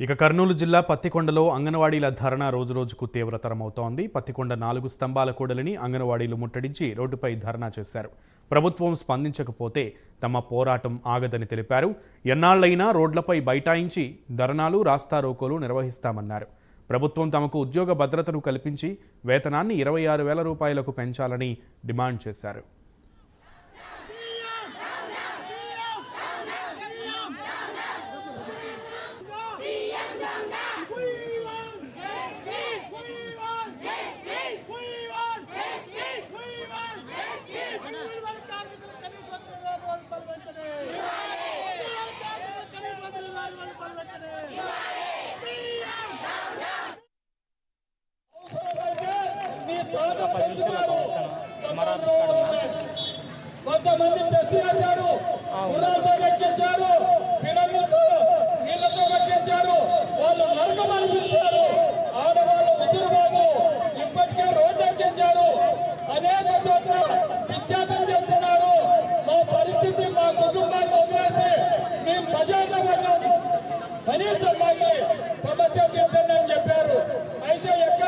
ఇక కర్నూలు జిల్లా పత్తికొండలో అంగన్వాడీల ధరణ రోజురోజుకు తీవ్రతరమవుతోంది. పత్తికొండ నాలుగు స్తంభాల కూడలిని అంగన్వాడీలు ముట్టడించి రోడ్డుపై ధర్నా చేశారు. ప్రభుత్వం స్పందించకపోతే తమ పోరాటం ఆగదని తెలిపారు. ఎన్నాళ్ళైనా రోడ్లపై బైఠాయించి ధర్నాలు రాస్తారోకోలు నిర్వహిస్తామన్నారు. ప్రభుత్వం తమకు ఉద్యోగ భద్రతను కల్పించి వేతనాన్ని ఇరవై ఆరు వేల రూపాయలకు పెంచాలని డిమాండ్ చేశారు. కొంతమంది టెస్ట్ చేశారు గుర్రాలతో ఎక్కించారు